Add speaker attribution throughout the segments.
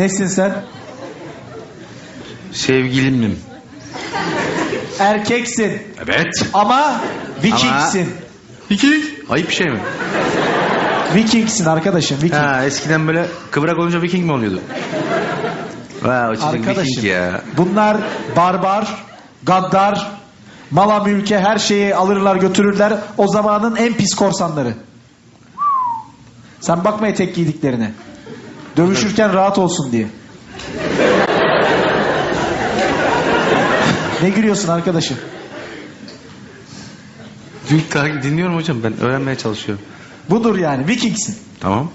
Speaker 1: Nesin sen?
Speaker 2: Sevgilimim.
Speaker 1: Erkeksin
Speaker 2: Evet.
Speaker 1: ama Vikingsin.
Speaker 2: Viking. Ayıp bir şey mi?
Speaker 1: Vikingsin arkadaşım Viking.
Speaker 2: Ha, eskiden böyle kıvrak olunca Viking mi oluyordu? Vay o çocuk Viking
Speaker 1: Arkadaşım
Speaker 2: ya.
Speaker 1: bunlar barbar, gaddar, mala mülke her şeyi alırlar götürürler. O zamanın en pis korsanları. Sen bakma etek giydiklerine. Dövüşürken rahat olsun diye. ne gülüyorsun arkadaşım?
Speaker 2: Din- Dinliyorum hocam ben öğrenmeye çalışıyorum.
Speaker 1: Budur yani Vikingsin.
Speaker 2: Tamam.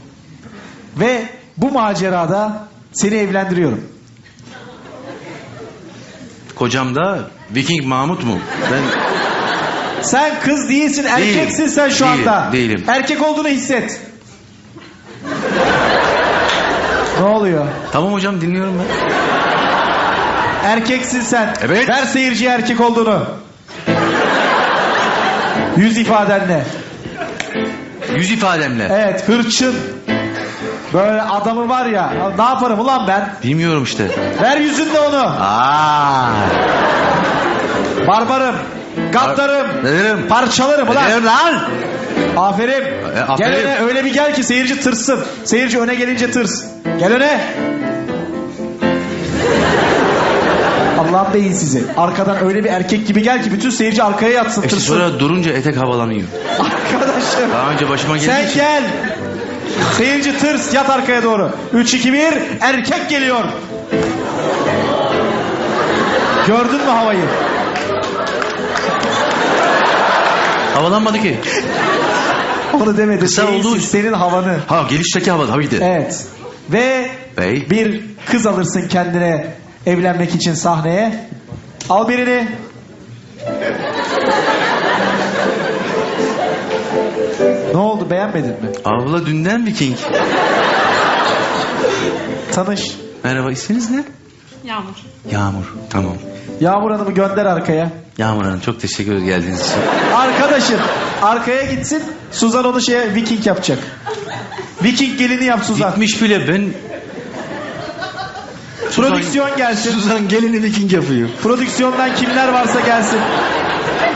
Speaker 1: Ve bu macerada seni evlendiriyorum.
Speaker 2: Kocam da Viking Mahmut mu? Ben
Speaker 1: Sen kız değilsin, erkeksin sen şu
Speaker 2: Değilim,
Speaker 1: anda.
Speaker 2: değilim.
Speaker 1: Erkek olduğunu hisset. Ne oluyor?
Speaker 2: tamam hocam dinliyorum ben.
Speaker 1: Erkeksin sen.
Speaker 2: Evet.
Speaker 1: Ver seyirciye erkek olduğunu. Yüz ifadenle.
Speaker 2: Yüz ifademle.
Speaker 1: Evet, hırçın. Böyle adamı var ya. ya Ne yaparım ulan ben?
Speaker 2: Bilmiyorum işte.
Speaker 1: Ver yüzünde onu.
Speaker 2: Aa.
Speaker 1: Barbarım. Gaddarım.
Speaker 2: Ne derim?
Speaker 1: Parçalarım ulan.
Speaker 2: derim lan?
Speaker 1: Aferin.
Speaker 2: E, aferin.
Speaker 1: Gel öne öyle bir gel ki seyirci tırsın. Seyirci öne gelince tırs. Gel öne. Allah'ın beyin sizi. Arkadan öyle bir erkek gibi gel ki bütün seyirci arkaya yatsın
Speaker 2: İşte
Speaker 1: tırsın.
Speaker 2: sonra durunca etek havalanıyor.
Speaker 1: Arkadaşım.
Speaker 2: Daha önce başıma geldiği
Speaker 1: Sen
Speaker 2: için.
Speaker 1: gel. Seyirci tırs yat arkaya doğru. 3 2 1 erkek geliyor. Gördün mü havayı?
Speaker 2: Havalanmadı ki.
Speaker 1: Onu demedi.
Speaker 2: Kısa
Speaker 1: Değilsin,
Speaker 2: olduğu-
Speaker 1: senin havanı.
Speaker 2: Ha gelişteki hava tabii ki.
Speaker 1: Evet. Ve
Speaker 2: Bey.
Speaker 1: bir kız alırsın kendine evlenmek için sahneye. Al birini. Ne oldu beğenmedin mi?
Speaker 2: Abla dünden Viking.
Speaker 1: Tanış.
Speaker 2: Merhaba isminiz ne?
Speaker 3: Yağmur.
Speaker 2: Yağmur. Tamam.
Speaker 1: Yağmur Hanım'ı gönder arkaya.
Speaker 2: Yağmur Hanım çok teşekkür ederiz geldiğiniz için.
Speaker 1: Arkadaşım arkaya gitsin. Suzan onu şeye Viking yapacak. Viking gelini yap Suzan.
Speaker 2: Gitmiş bile ben...
Speaker 1: Prodüksiyon gelsin.
Speaker 2: Suzan gelini Viking yapıyor.
Speaker 1: Prodüksiyondan kimler varsa gelsin.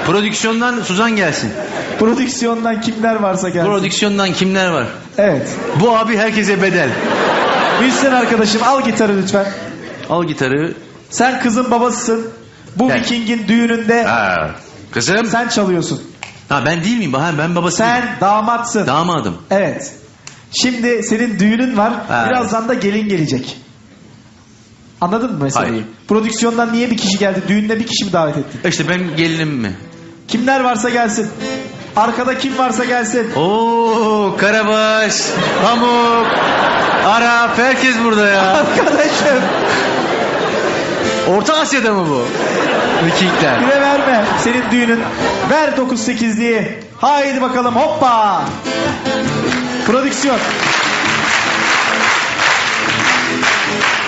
Speaker 2: Prodüksiyondan Suzan gelsin.
Speaker 1: Prodüksiyondan kimler varsa gelsin.
Speaker 2: Prodüksiyondan kimler var?
Speaker 1: Evet.
Speaker 2: Bu abi herkese bedel.
Speaker 1: Müzisyen arkadaşım al gitarı lütfen.
Speaker 2: Al gitarı.
Speaker 1: Sen kızın babasısın. Bu
Speaker 2: Gel.
Speaker 1: Viking'in düğününde
Speaker 2: Ha. Kızım.
Speaker 1: sen çalıyorsun.
Speaker 2: Ha ben değil miyim? Ha ben babası
Speaker 1: Sen damatsın.
Speaker 2: Damadım.
Speaker 1: evet. Şimdi senin düğünün var.
Speaker 2: Ha.
Speaker 1: Birazdan da gelin gelecek. Anladın mı meseleyi?
Speaker 2: Hayır.
Speaker 1: Prodüksiyondan niye bir kişi geldi? Düğünde bir kişi mi davet ettin?
Speaker 2: İşte ben gelinim mi?
Speaker 1: Kimler varsa gelsin. Arkada kim varsa gelsin.
Speaker 2: Oo Karabaş, Pamuk, Arap herkes burada ya.
Speaker 1: Arkadaşım
Speaker 2: Orta Asya'da mı bu? Vikingler.
Speaker 1: güve verme. Senin düğünün. Ver 9-8'liği. Haydi bakalım hoppa. Prodüksiyon.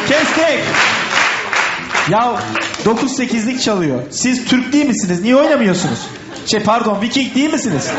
Speaker 1: Kestik. Ya 9-8'lik çalıyor. Siz Türk değil misiniz? Niye oynamıyorsunuz? Şey pardon Viking değil misiniz?